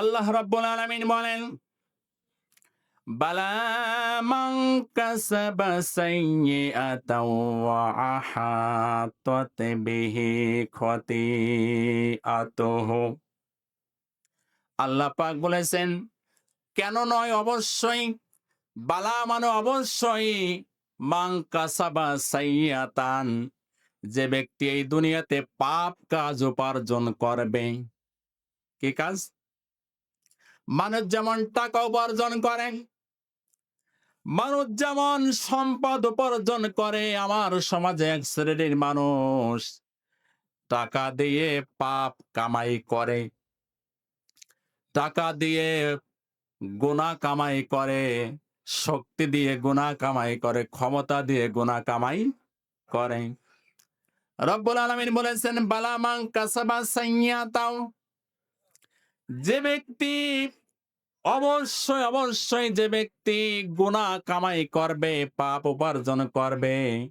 আল্লাহ রাব্বুল আলামিন বলেন, বালা কাসাবা সাইয়্যাতাও ওয়া আহাতাত বিহি খতিআতুহু। আল্লাহ পাক বলেছেন, কেন নয় অবশ্যই, বালা মানে অবশ্যই মাং কাসাবা সাইয়াতান যে ব্যক্তি এই দুনিয়াতে পাপ কাজ উপার্জন করবে। কি কাজ? মানুষ যেমন টাকা উপার্জন করে, মানুষ যেমন সম্পদ উপার্জন করে, আমার সমাজে এক শ্রেণির মানুষ টাকা দিয়ে পাপ কামাই করে, টাকা দিয়ে গুণা কামাই করে, শক্তি দিয়ে গুণা কামাই করে, ক্ষমতা দিয়ে গুণা কামাই করে। রব্বুল আলামিন বলেছেন বালামাং কাসাবা সাইয়াতাও যে ব্যক্তি অবশ্যই অবশ্যই যে ব্যক্তি গুণা কামাই করবে, পাপ উপার্জন করবে।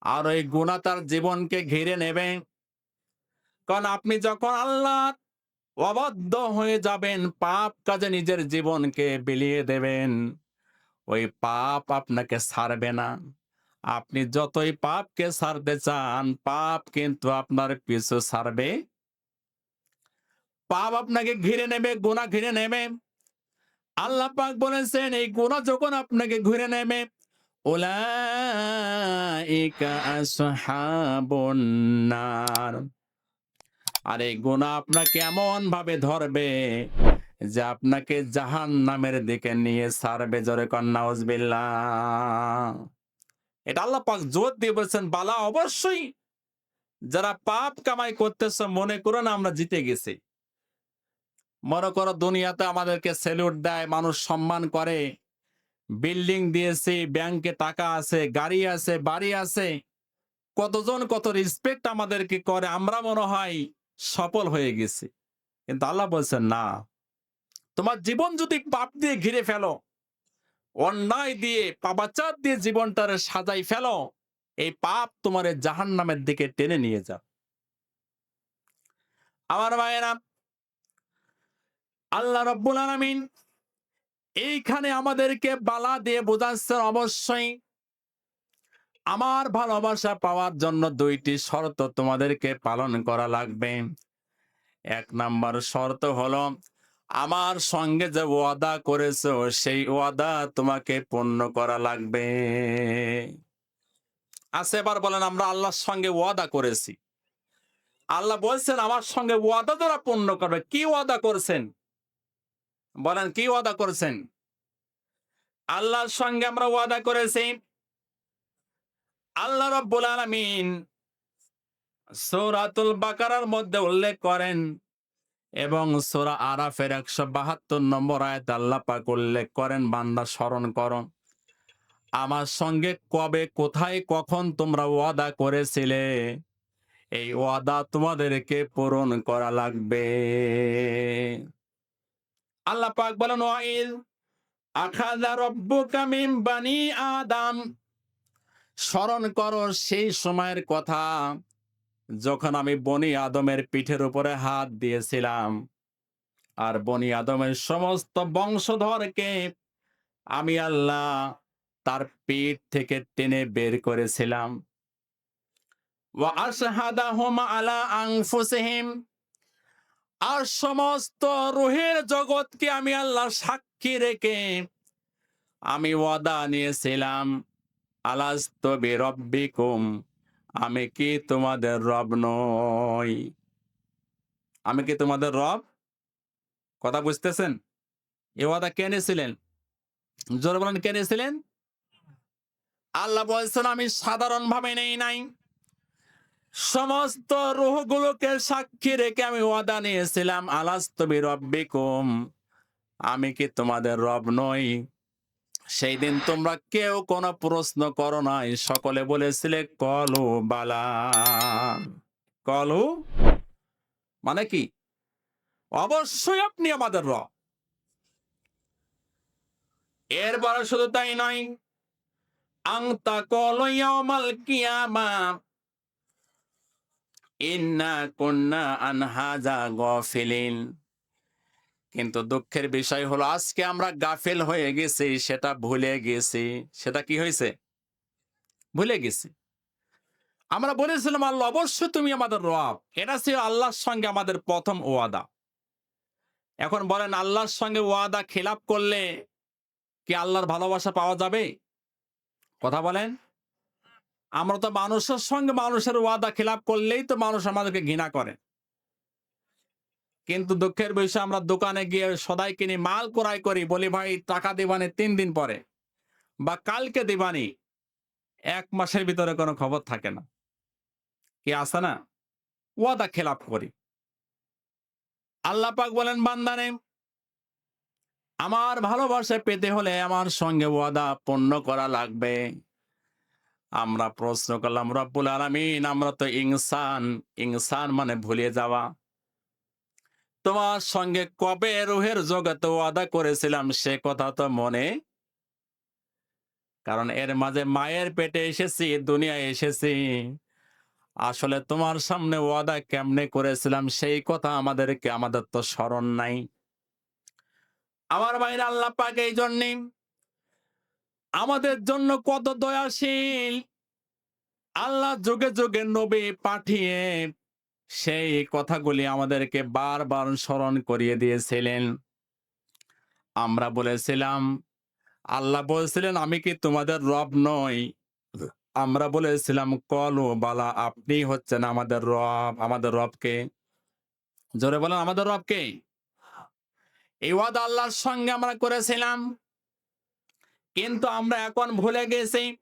আর ওই গুণা তার জীবনকে ঘিরে নেবে। কারণ আপনি যখন আল্লাহ অবদ্ধ হয়ে যাবেন, পাপ কাজে নিজের জীবনকে বিলিয়ে দেবেন, ওই পাপ আপনাকে ছাড়বে না। আপনি যতই পাপকে ছাড়তে চান, পাপ কিন্তু আপনার পিছু ছাড়বে। পাপ আপনাকে ঘিরে নেবে গোনা ঘিরে নেবে। আল্লাহ পাক বলেছেন, এই গোনা যখন আপনাকে ঘিরে নেবে আর এই গুণা আপনাকে এমন ভাবে ধরবে যে আপনাকে জাহান নামের দিকে নিয়ে সারবে জোরে কন্যা উজবিল্লা এটা আল্লাহ পাক জোর দিয়ে বলছেন, বালা, অবশ্যই যারা পাপ কামাই করতেছে, মনে করো না আমরা জিতে গেছি। মনে করো দুনিয়াতে আমাদেরকে সেলুট দেয়, মানুষ সম্মান করে। বিল্ডিং দিয়েছে, ব্যাংকে টাকা আছে, গাড়ি আছে, বাড়ি আছে। কতজন কত রেসপেক্ট আমাদেরকে করে, আমরা মনে হয় সফল হয়ে গেছি। কিন্তু আল্লাহ বলছেন, না। তোমার জীবন যদি পাপ দিয়ে ঘিরে ফেলো অন্যায় দিয়ে, পাপাচার দিয়ে জীবনটার সাজাই ফেলো, এই পাপ তোমার জাহান নামের দিকে টেনে নিয়ে যাও আমার ভাইয়েরা, আল্লাহ রব্বুল আলামিন এইখানে আমাদেরকে বালা দিয়ে বোঝাচ্ছেন অবশ্যই, আমার ভালোবাসা পাওয়ার জন্য দুইটি শর্ত তোমাদেরকে পালন করা লাগবে। এক নাম্বার শর্ত হলো আমার সঙ্গে যে ওয়াদা করেছ, সেই ওয়াদা তোমাকে পূর্ণ করা লাগবে। আছে এবার বলেন, আমরা আল্লাহর সঙ্গে ওয়াদা করেছি। আল্লাহ বলছেন, আমার সঙ্গে ওয়াদা যারা পূর্ণ করবে, কি ওয়াদা করছেন? বলেন, কি ওয়াদা করেছেন? আল্লাহর সঙ্গে আমরা ওয়াদা করেছি। আল্লাহ রব্বুল আলামিন সূরাতুল বাকারার মধ্যে উল্লেখ করেন এবং সোরা আরাফের একশো বাহাত্তর নম্বর আয়াত আল্লাহ পাক উল্লেখ করেন, বান্দা স্মরণ করো। আমার সঙ্গে কবে, কোথায়, কখন তোমরা ওয়াদা করেছিলে? এই ওয়াদা তোমাদেরকে পূরণ করা লাগবে। আল্লাহ পাক বলেন, ওয়াইল আখাযা রব্বুকা মিন বানি আদম। স্মরণ করো সেই সময়ের কথা। যখন আমি বনি আদমের পিঠের উপরে হাত দিয়েছিলাম, আর বনি আদমের সমস্ত বংশধরকে আমি আল্লাহ তার পিঠ থেকে টেনে বের করেছিলাম। আর সমস্ত রুহের জগৎকে আমি আল্লাহ সাক্ষী রেখে আমি ওয়াদা নিয়েছিলাম, আলাস্ত বিরব্বিকুম আমি কি তোমাদের রব নই? আমি কি তোমাদের রব? কথা বুঝতেছেন? এ ওয়াদা কে নিয়েছিলেন? জোরে বলেন, কে নিয়েছিলেন? আল্লাহ বলছেন, আমি সাধারণ ভাবে নেই নাই। সমস্ত রুহগুলোকে সাক্ষী রেখে আমি ওয়াদা নিয়েছিলাম আলাস্তবি রব্বিকুম আমি কি তোমাদের রব নই? সেই দিন তোমরা কেউ কোনো প্রশ্ন করো নাই। সকলে বলেছিলে, কলু বালা। কলু? মানে কি? অবশ্যই আপনি আমাদের রব। এরপরে শুধু তাই নয়, আংতা কল ইয়ামাল কিয়ামা। ইন্না কুন্না আনহাজা গফিলিন। কিন্তু দুঃখের বিষয় হলো আজকে আমরা গাফেল হয়ে গেছি, সেটা ভুলে গেছি। সেটা কি হয়েছে? ভুলে গেছি। আমরা বলেছিলাম, আল্লাহ, অবশ্যই তুমি আমাদের রব। এটা ছিল আল্লাহর সঙ্গে আমাদের প্রথম ওয়াদা। এখন বলেন, আল্লাহর সঙ্গে ওয়াদা খেলাপ করলে কি আল্লাহর ভালোবাসা পাওয়া যাবে? কথা বলেন। আমরা তো মানুষের সঙ্গে মানুষের ওয়াদা খেলাপ করলেই তো মানুষ আমাদেরকে ঘৃণা করে। কিন্তু দুঃখের বিষয়, আমরা দোকানে গিয়ে সদাই কিনি, মাল ক্রয় করি, বলি, ভাই, টাকা দিবানি তিন দিন পরে বা কালকে দিবানি। এক মাসের ভিতরে কোনো খবর থাকে না। কি আছে না? ওয়াদা খেলাপ করি। আল্লাহ পাক বলেন, বান্দানে, আমার ভালোবাসা পেতে হলে আমার সঙ্গে ওয়াদা পণ্য করা লাগবে। আমরা প্রশ্ন করলাম, রব্বুল আলামিন, আমরা তো ইনসান ইনসান মানে ভুলে যাওয়া। তোমার সঙ্গে কবে রুহের জগতে ওয়াদা করেছিলাম সে কথা তো মনে? কারণ এর মাঝে মায়ের পেটে এসেছি, দুনিয়ায় এসেছি। আসলে তোমার সামনে ওয়াদা কেমনে করেছিলাম সেই কথা আমাদেরকে, আমাদের তো স্মরণ নাই। আমার ভাইর আল্লাহ পাক এই জন্যে আমাদের জন্য কত দয়াশীল। আল্লাহ যুগে যুগে নবী পাঠিয়ে সেই কথাগুলি আমাদেরকে বারবার স্মরণ করিয়ে দিয়েছিলেন। আমরা বলেছিলাম, আল্লাহ বলেছিলেন, আমি কি তোমাদের রব নই? আমরা বলেছিলাম, কলু বালা, আপনি হচ্ছেন আমাদের রব, আমাদের রবকে। জোরে বলেন, আমাদের রবকে? এই আল্লাহর সঙ্গে আমরা করেছিলাম। কিন্তু আমরা এখন ভুলে গেছি।